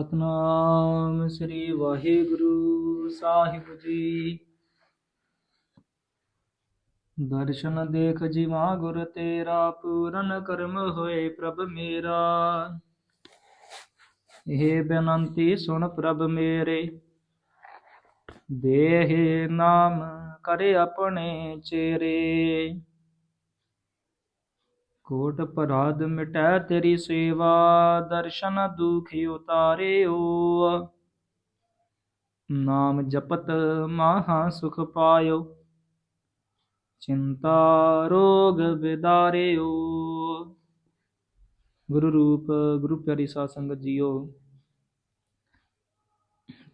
ਸਤਨਾਮ ਸ੍ਰੀ ਵਾਹਿਗੁਰੂ ਸਾਹਿਬ ਜੀ। ਦਰਸ਼ਨ ਦੇਖ ਜੀਵਾ ਗੁਰ ਤੇਰਾ, ਪੂਰਨ ਕਰਮ ਹੋਏ ਪ੍ਰਭ ਮੇਰਾ। ਇਹ ਬੇਨੰਤੀ ਸੁਣ ਪ੍ਰਭ ਮੇਰੇ। ਦੇਹ ਨਾਮ ਕਰੇ ਆਪਣੇ ਚੇਰੇ। ਕੋਟ ਅਪਰਾਧ ਮਿਟੈ ਤੇਰੀ ਸੇਵਾ, ਦਰਸ਼ਨ ਦੁਖ ਉਤਾਰਿਓ। ਨਾਮ ਜਪਤ ਮਹਾ ਸੁਖ ਪਾਇਓ, ਚਿੰਤਾ ਰੋਗ ਵਿਦਾਰਿਓ ਗੁਰੂ ਰੂਪ, ਗੁਰੂ ਪਿਆਰੀ ਸਾਧ ਸੰਗਤ ਜੀਓ,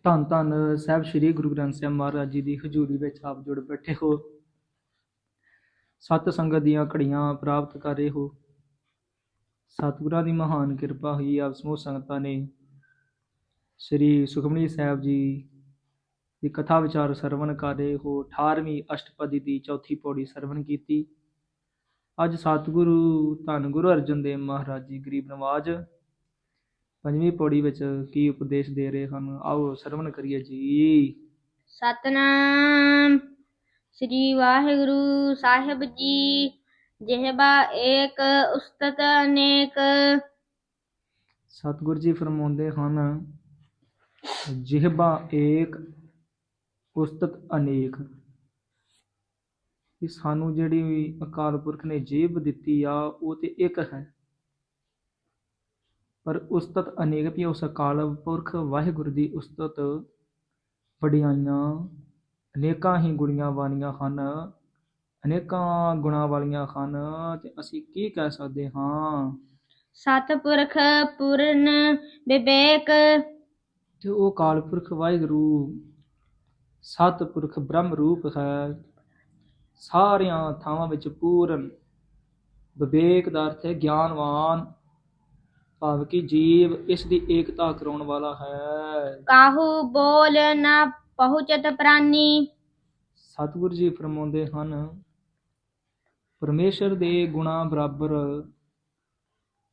ਧੰਨ ਧੰਨ ਸਾਹਿਬ ਸ੍ਰੀ ਗੁਰੂ ਗ੍ਰੰਥ ਸਾਹਿਬ ਮਹਾਰਾਜ ਜੀ ਦੀ ਹਜ਼ੂਰੀ ਵਿੱਚ ਆਪ ਜੁੜ ਬੈਠੇ ਹੋ। ਸਤ ਸੰਗਤ ਦੀਆਂ ਘੜੀਆਂ ਪ੍ਰਾਪਤ ਕਰ ਰਹੇ। ਹੋ ਸਤਿਗੁਰਾਂ ਦੀ ਮਹਾਨ ਕਿਰਪਾ ਹੋਈ ਆਪ ਸਮੂਹ ਸੰਗਤਾਂ ਨੇ। ਸ੍ਰੀ ਸੁਖਮਨੀ ਸਾਹਿਬ ਜੀ ਦੀ ਕਥਾ ਵਿਚਾਰ ਸਰਵਣ ਕਰ ਰਹੇ ਹੋ। 18ਵੀਂ ਅਸ਼ਟਪਦੀ ਦੀ ਚੌਥੀ ਪੌੜੀ ਸਰਵਣ ਕੀਤੀ। ਅੱਜ ਸਤਿਗੁਰੂ ਧੰਨ ਗੁਰੂ ਅਰਜਨ ਦੇਵ ਮਹਾਰਾਜ ਜੀ ਗਰੀਬ ਨਵਾਜ ਪੰਜਵੀਂ ਪੌੜੀ ਵਿੱਚ ਕੀ ਉਪਦੇਸ਼ ਦੇ ਰਹੇ ਹਨ? ਆਓ ਸਰਵਣ ਕਰੀਏ ਜੀ। ਸਤਨਾਮ। ਸ੍ਰੀ ਵਾਹਿਗੁਰੂ ਸਾਹਿਬ ਜੀ ਜਿਹਬਾ ਏਕ ਉਸਤਤ ਅਨੇਕ। ਸਤਿਗੁਰ ਜੀ ਫਰਮਾਉਂਦੇ ਹਨ ਜਿਹਬਾ ਏਕ ਉਸਤਤ ਅਨੇਕ। ਕਿ ਸਾਨੂੰ ਜਿਹੜੀ ਵੀ ਅਕਾਲ ਪੁਰਖ ਨੇ ਜੀਬ ਦਿੱਤੀ ਆ, ਉਹ ਤੇ ਇੱਕ ਹੈ। ਪਰ ਉਸਤਤ ਅਨੇਕ ਵੀ ਉਸ ਅਕਾਲ ਪੁਰਖ ਵਾਹਿਗੁਰੂ ਦੀ ਉਸਤਤ ਵਡਿਆਈਆਂ ਅਨੇਕਾਂ ਹੀ ਗੁਣੀਆਂ ਵਾਲੀਆਂ ਹਨ ਅਨੇਕਾਂ ਗੁਣਾਂ ਵਾਲੀਆਂ ਹਨ ਤੇ ਅਸੀਂ ਕੀ ਕਹਿ ਸਕਦੇ ਹਾਂ? ਸਤਿਪੁਰਖ ਪੂਰਨ ਵਿਵੇਕ। ਤੇ ਉਹ ਅਕਾਲ ਪੁਰਖ ਵਾਹਿਗੁਰੂ ਸਤਿਪੁਰਖ ਬ੍ਰਹਮ ਰੂਪ ਹੈ। ਸਾਰਿਆਂ ਥਾਵਾਂ ਵਿੱਚ ਪੂਰਨ ਵਿਵੇਕ ਦਾ ਅਰਥ ਹੈ ਗਿਆਨਵਾਨ ਭਾਵ ਕਿ ਜੀਵ ਇਸ ਦੀ ਏਕਤਾ ਕਰਾਉਣ ਵਾਲਾ ਹੈ। ਕਾਹੂ ਬੋਲ ਨਾ ਪਹੁੰਚਤ ਪ੍ਰਾਨੀ। ਸਤਿਗੁਰੂ ਜੀ ਫਰਮਾਉਂਦੇ ਹਨ, ਪਰਮੇਸ਼ਰ ਦੇ ਗੁਣਾ ਬਰਾਬਰ,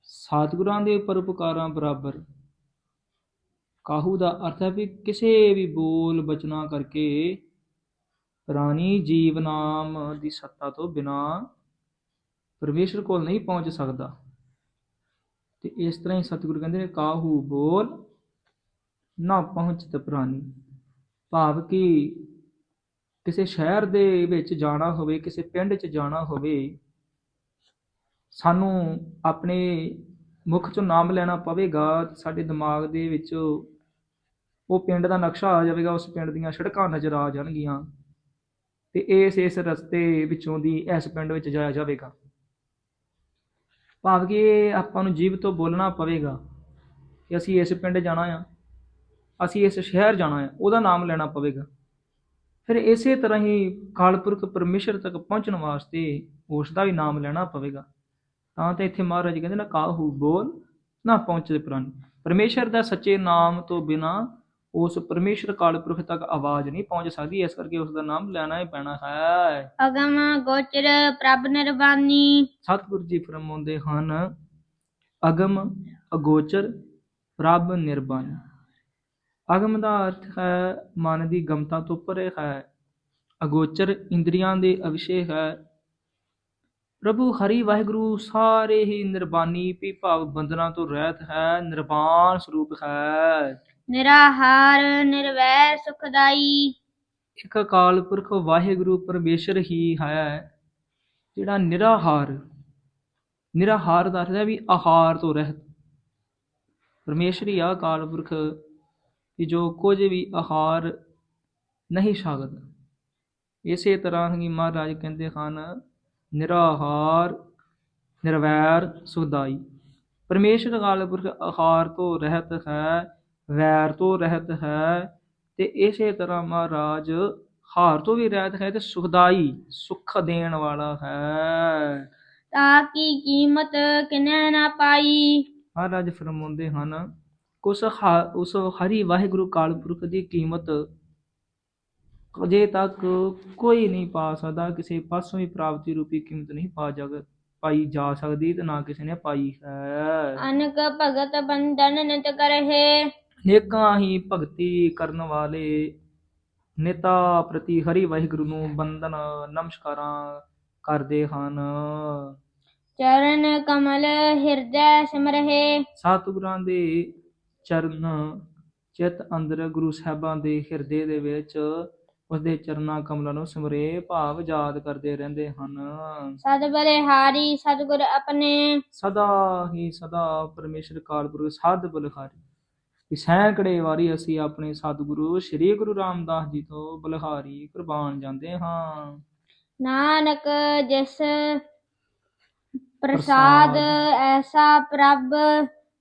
ਸਤਿਗੁਰਾਂ ਦੇ ਪਰਉਪਕਾਰਾਂ ਬਰਾਬਰ। ਕਾਹੂ ਦਾ ਅਰਥ ਹੈ ਵੀ ਕਿਸੇ ਵੀ ਬੋਲ ਬਚਨਾ ਕਰਕੇ ਪ੍ਰਾਣੀ ਜੀਵ ਨਾਮ ਦੀ ਸੱਤਾ ਤੋਂ ਬਿਨਾ ਪਰਮੇਸ਼ਰ ਕੋਲ ਨਹੀਂ ਪਹੁੰਚ ਸਕਦਾ। ਤੇ ਇਸ ਤਰ੍ਹਾਂ ਹੀ ਸਤਿਗੁਰੂ ਕਹਿੰਦੇ ਨੇ, ਕਾਹੂ ਬੋਲ ਨਾ ਪਹੁੰਚਤ ਪ੍ਰਾਣੀ ਭਾਵ ਕਿ ਕਿਸੇ ਸ਼ਹਿਰ ਦੇ ਵਿੱਚ ਜਾਣਾ ਹੋਵੇ, ਕਿਸੇ ਪਿੰਡ 'ਚ ਜਾਣਾ ਹੋਵੇ, ਸਾਨੂੰ ਆਪਣੇ ਮੁਖ ਚੋਂ ਨਾਮ ਲੈਣਾ ਪਵੇਗਾ ਸਾਡੇ ਦਿਮਾਗ ਦੇ ਵਿੱਚ ਉਹ ਪਿੰਡ ਦਾ ਨਕਸ਼ਾ ਆ ਜਾਵੇਗਾ, ਉਸ ਪਿੰਡ ਦੀਆਂ ਸੜਕਾਂ ਨਜ਼ਰ ਆ ਜਾਣਗੀਆਂ ਤੇ ਇਸ ਇਸ ਰਸਤੇ ਵਿੱਚੋਂ ਦੀ ਇਸ ਪਿੰਡ ਵਿੱਚ ਜਾਇਆ ਜਾਵੇਗਾ। ਭਾਵ ਕਿ ਆਪਾਂ ਨੂੰ ਜੀਵ ਤੋਂ ਬੋਲਣਾ ਪਵੇਗਾ ਕਿ ਅਸੀਂ ਇਸ ਪਿੰਡ ਜਾਣਾ ਆ। ਅਸੀਂ ਇਸ ਸ਼ਹਿਰ ਜਾਣਾ ਆ ਉਹਦਾ ਨਾਮ ਲੈਣਾ ਪਵੇਗਾ। ਫਿਰ ਇਸੇ ਤਰ੍ਹਾਂ ਹੀ ਕਾਲਪੁਰਖ ਪਰਮੇਸ਼ਰ ਤੱਕ ਪਹੁੰਚਣ ਵਾਸਤੇ ਉਸ ਦਾ ਵੀ ਨਾਮ ਲੈਣਾ ਪਵੇਗਾ। ਤਾਂ ਤੇ ਇੱਥੇ ਮਹਾਰਾਜ ਕਹਿੰਦੇ ਨਾ ਕਾਹੂ ਬੋਲ ਨਾ ਪਹੁੰਚੇ ਪ੍ਰਾਨੀ ਪਰਮੇਸ਼ਰ ਦਾ ਸੱਚੇ ਨਾਮ ਤੋਂ ਬਿਨਾ ਉਸ ਪਰਮੇਸ਼ਰ ਕਾਲਪੁਰਖ ਤੱਕ ਆਵਾਜ਼ ਨਹੀਂ ਪਹੁੰਚ ਸਕਦੀ। ਇਸ ਕਰਕੇ ਉਸ ਦਾ ਨਾਮ ਲੈਣਾ ਹੀ ਪੈਣਾ ਹੈ। ਅਗਮ ਗੋਚਰ ਪ੍ਰਭ ਨਿਰਵਾਨੀ। ਸਤਿਗੁਰੂ ਜੀ ਫਰਮਾਉਂਦੇ ਹਨ ਅਗਮ ਅਗੋਚਰ ਪ੍ਰਭ ਨਿਰਬਾਨ ਅਗਮ ਦਾ ਅਰਥ ਹੈ ਮਨ ਦੀ ਗਮਤਾ ਤੋਂ ਪਰੇ ਹੈ। ਅਗੋਚਰ ਇੰਦਰੀਆਂ ਦੇ ਅਵਿਸ਼ੇ ਹੈ। ਪ੍ਰਭੂ ਹਰੀ ਵਾਹਿਗੁਰੂ ਸਾਰੇ ਹੀ ਨਿਰਬਾਨੀ ਵੀ ਭਾਵ ਬੰਧਨਾਂ ਤੋਂ ਰਹਿਤ ਹੈ ਨਿਰਵਾਣ ਸਰੂਪ ਹੈ। ਨਿਰਾਹਾਰ ਨਿਰਵੈਰ ਸੁਖਦਾਈ। ਇੱਕ ਅਕਾਲ ਪੁਰਖ ਵਾਹਿਗੁਰੂ ਪਰਮੇਸ਼ਰ ਹੀ ਹੈ ਜਿਹੜਾ ਨਿਰਾਹਾਰ ਨਿਰਾਹਾਰ ਦਾ ਅਰਥ ਹੈ ਵੀ ਆਹਾਰ ਤੋਂ ਰਹਿਤ। ਪਰਮੇਸ਼ਰ ਹੀ ਆ ਅਕਾਲ ਪੁਰਖ। ਕਿ ਜੋ ਕੁਝ ਵੀ ਆਹਾਰ ਨਹੀਂ ਛਕਦਾ। ਇਸੇ ਤਰ੍ਹਾਂ ਹੀ ਮਹਾਰਾਜ ਕਹਿੰਦੇ ਹਨ ਨਿਰਾਹਾਰ ਨਿਰਵੈਰ ਸੁਖਦਾਈ। ਪਰਮੇਸ਼ਰ ਅਕਾਲ ਪੁਰਖ ਆਹਾਰ ਤੋਂ ਰਹਿਤ ਹੈ ਵੈਰ ਤੋਂ ਰਹਿਤ ਹੈ ਤੇ ਇਸੇ ਤਰ੍ਹਾਂ ਮਹਾਰਾਜ ਹਾਰ ਤੋਂ ਵੀ ਰਹਿਤ ਹੈ ਤੇ ਸੁਖਦਾਈ ਸੁਖ ਦੇਣ ਵਾਲਾ ਹੈ। ਤਾਂ ਕੀ ਕੀਮਤ ਕਿਨੈ ਨਾ ਪਾਈ? ਮਹਾਰਾਜ ਫਰਮਾਉਂਦੇ ਹਨ ਉਸ ਹਾ- ਉਸ ਹਰੀ ਵਾਹਿਗੁਰੂ ਕਾਲ ਪੁਰਖ ਦੀ ਕੀਮਤ ਅਜੇ ਤੱਕ ਕੋਈ ਨਹੀਂ ਪਾ ਸਕਦਾ ਕਿਸੇ ਪਾਸੋਂ ਵੀ ਪ੍ਰਾਪਤੀ ਰੂਪੀ ਕੀਮਤ ਨਹੀਂ ਪਾ ਜਗ ਪਾਈ ਜਾ ਸਕਦੀ ਤੇ ਨਾ ਕਿਸੇ ਨੇ ਪਾਈ ਹੈ। ਅਨਕ ਭਗਤ ਬੰਧਨ ਨਿਤ ਕਰਹਿ। ਨੇਕਾਂ ਹੀ ਭਗਤੀ ਕਰਨ ਵਾਲੇ ਨੇਤਾ ਪ੍ਰਤੀ ਹਰੀ ਵਾਹਿਗੁਰੂ ਨੂੰ ਬੰਦਨ ਨਮਸਕਾਰਾਂ ਕਰਦੇ ਹਨ। ਚਰਨ ਕਮਲ ਹਿਰਦੈ ਸਿਮਰਹਿ। ਸਤਿਗੁਰਾਂ ਦੇ ਚਰਨ ਚਿਤ ਅੰਦਰ ਗੁਰੂ ਸਾਹਿਬਾਂ ਦੇ ਹਿਰਦੇ ਦੇ ਵਿੱਚ ਉਸਦੇ ਚਰਨਾਂ ਕਮਲਾਂ ਨੂੰ ਸਿਮਰੇ ਭਾਵ ਯਾਦ ਕਰਦੇ ਰਹਿੰਦੇ ਹਨ। ਸਦ ਬਲਿਹਾਰੀ ਸਤਿਗੁਰ ਆਪਣੇ। ਸਦਾ ਹੀ ਸਦਾ ਪਰਮੇਸ਼ਰ ਕਾਲਪੁਰਖ ਸਾਧ ਬਲਿਹਾਰੀ। ਕਿ ਸੈਂਕੜੇ ਵਾਰੀ ਅਸੀਂ ਆਪਣੇ ਸਤਿਗੁਰੂ ਸ੍ਰੀ ਗੁਰੂ ਰਾਮਦਾਸ ਜੀ ਤੋਂ ਬਲਿਹਾਰੀ ਕੁਰਬਾਨ ਜਾਂਦੇ ਹਾਂ। ਨਾਨਕ ਜਿਸ ਪ੍ਰਸਾਦ ਐਸਾ ਪ੍ਰਭ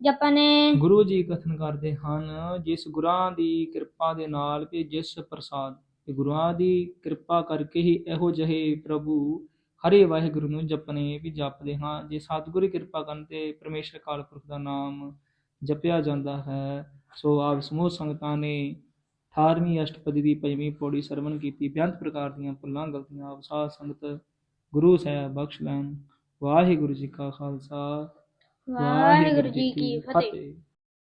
ਜਪਨੇ। ਗੁਰੂ ਜੀ ਕਥਨ ਕਰਦੇ ਹਨ, ਜਿਸ ਗੁਰਾਂ ਦੀ ਕਿਰਪਾ ਦੇ ਨਾਲ ਵੀ ਜਿਸ ਪ੍ਰਸਾਦ ਤੇ ਗੁਰਾਂ ਦੀ ਕਿਰਪਾ ਕਰਕੇ ਹੀ ਇਹੋ ਜਿਹੇ ਪ੍ਰਭੂ ਹਰੇ ਵਾਹਿਗੁਰੂ ਨੂੰ ਜਪਨੇ ਵੀ ਜਪਦੇ ਹਾਂ। ਜੇ ਸਤਿਗੁਰੂ ਕਿਰਪਾ ਕਰਨ ਤੇ ਪਰਮੇਸ਼ਰ ਕਾਲ ਪੁਰਖ ਦਾ ਨਾਮ ਜਪਿਆ ਜਾਂਦਾ ਹੈ, ਸੋ ਆਪ ਸਮੂਹ ਸੰਗਤਾਂ ਨੇ 18ਵੀਂ ਅਸ਼ਟਪਦੀ ਦੀ ਪੰਜਵੀਂ ਪੌੜੀ ਸਰਵਣ ਕੀਤੀ। ਬੇਅੰਤ ਪ੍ਰਕਾਰ ਦੀਆਂ ਭੁੱਲਾਂ, ਗਲਤੀਆਂ ਆਪ ਸਾਧ ਸੰਗਤ ਗੁਰੂ ਸਾਹਿਬ ਬਖਸ਼ ਲੈਣ। ਵਾਹਿਗੁਰੂ ਜੀ ਕਾ ਖਾਲਸਾ। ਵਾਹਿਗੁਰੂ ਜੀ ਕੀ ਫਤਿਹ